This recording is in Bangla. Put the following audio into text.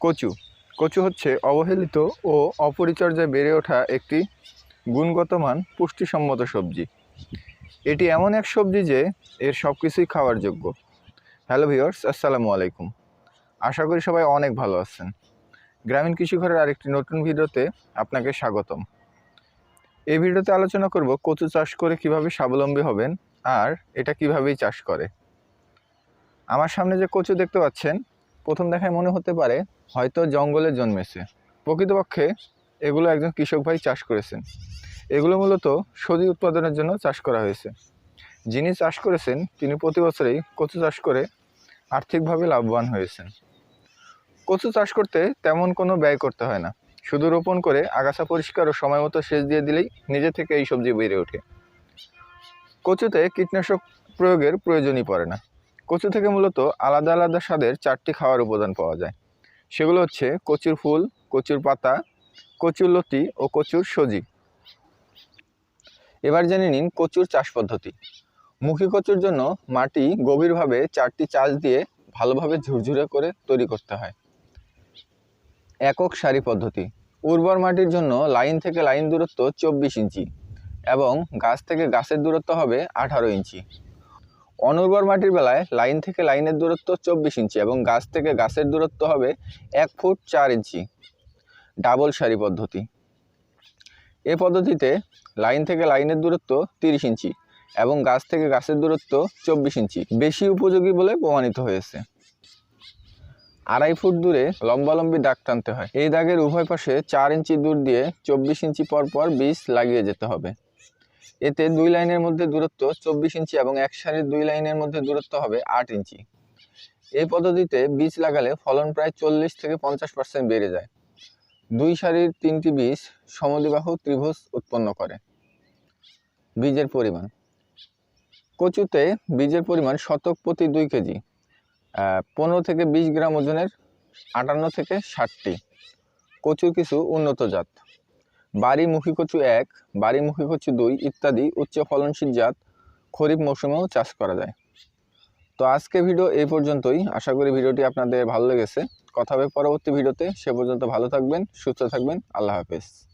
কচু। কচু হচ্ছে অবহেলিত ও অপরিচর্যায় বেড়ে ওঠা একটি গুণগত মান, পুষ্টিসম্মত সবজি। এটি এমন এক সবজি যে এর সব কিছুই খাওয়ার যোগ্য। হ্যালো ভিওর্স আসসালামু আলাইকুম। আশা করি সবাই অনেক ভালো আছেন। গ্রামীণ কৃষিঘরের আরেকটি নতুন ভিডিওতে আপনাকে স্বাগতম। এই ভিডিওতে আলোচনা করব কচু চাষ করে কীভাবে স্বাবলম্বী হবেন আর এটা কিভাবেই চাষ করে। আমার সামনে যে কচু দেখতে পাচ্ছেন প্রথম দেখায় মনে হতে পারে হয়তো জঙ্গলে জন্মেছে। প্রকৃতপক্ষে এগুলো একজন কৃষক ভাই চাষ করেছেন। এগুলো মূলত সবজি উৎপাদনের জন্য চাষ করা হয়েছে। যিনি চাষ করেছেন, তিনি প্রতি বছরেই কচু চাষ করে আর্থিকভাবে লাভবান হয়েছেন। কচু চাষ করতে তেমন কোনো ব্যয় করতে হয় না। শুধু রোপণ করে আগাছা পরিষ্কার ও সময় মতো সেচ দিয়ে দিলেই নিজে থেকে এই সবজি বেড়ে ওঠে। কচুতে কীটনাশক প্রয়োগের প্রয়োজনই পড়ে না। কচু থেকে মূলত আলাদা আলাদা স্বাদের চারটি খাওয়ার উপাদান পাওয়া যায়। সেগুলো হচ্ছে কচুর ফুল, কচুর পাতা, কচুর লতি ও কচুর সজি। এবার জেনে নিন কচুর চাষ পদ্ধতি। মুখী কচুর জন্য মাটি গভীরভাবে চারটি চাষ দিয়ে ভালোভাবে ঝুরঝুরে করে তৈরি করতে হয়। একক সারি পদ্ধতি। উর্বর মাটির জন্য লাইন থেকে লাইন দূরত্ব চব্বিশ ইঞ্চি এবং গাছ থেকে গাছের দূরত্ব হবে আঠারো ইঞ্চি। অনুর্বর মাটির বেলায় লাইন থেকে লাইনের দূরত্ব চব্বিশ ইঞ্চি এবং গাছ থেকে গাছের দূরত্ব হবে এক ফুট চার ইঞ্চি। ডাবল সারি পদ্ধতি। এ পদ্ধতিতে লাইন থেকে লাইনের দূরত্ব তিরিশ ইঞ্চি এবং গাছ থেকে গাছের দূরত্ব চব্বিশ ইঞ্চি বেশি উপযোগী বলে প্রমাণিত হয়েছে। আড়াই ফুট দূরে লম্বালম্বি দাগ টানতে হয়। এই দাগের উভয় পাশে চার ইঞ্চি দূর দিয়ে চব্বিশ ইঞ্চি পর পর বীজ লাগিয়ে যেতে হবে। এতে দুই লাইনের মধ্যে দূরত্ব চব্বিশ ইঞ্চি এবং এক সারির দুই লাইনের মধ্যে দূরত্ব হবে আট ইঞ্চি। এই পদ্ধতিতে বীজ লাগালে ফলন প্রায় চল্লিশ থেকে পঞ্চাশ পার্সেন্ট বেড়ে যায়। দুই সারির তিনটি বীজ সমদ্বিবাহু ত্রিভুজ উৎপন্ন করে। বীজের পরিমাণ। কচুতে বীজের পরিমাণ শতক প্রতি দুই কেজি। পনেরো থেকে বিশ গ্রাম ওজনের আটান্ন থেকে ষাটটি। কচুর কিছু উন্নত জাত। বাড়িমুখী কচু এক, বাড়িমুখী কচু দুই ইত্যাদি উচ্চ ফলনশীল জাত খরিফ মৌসুমেও চাষ করা যায়। তো আজকে ভিডিও এই পর্যন্তই। আশা করি ভিডিওটি আপনাদের ভালো লেগেছে। কথা হবে পরবর্তী ভিডিওতে। সে পর্যন্ত ভালো থাকবেন, সুস্থ থাকবেন। আল্লাহ হাফেজ।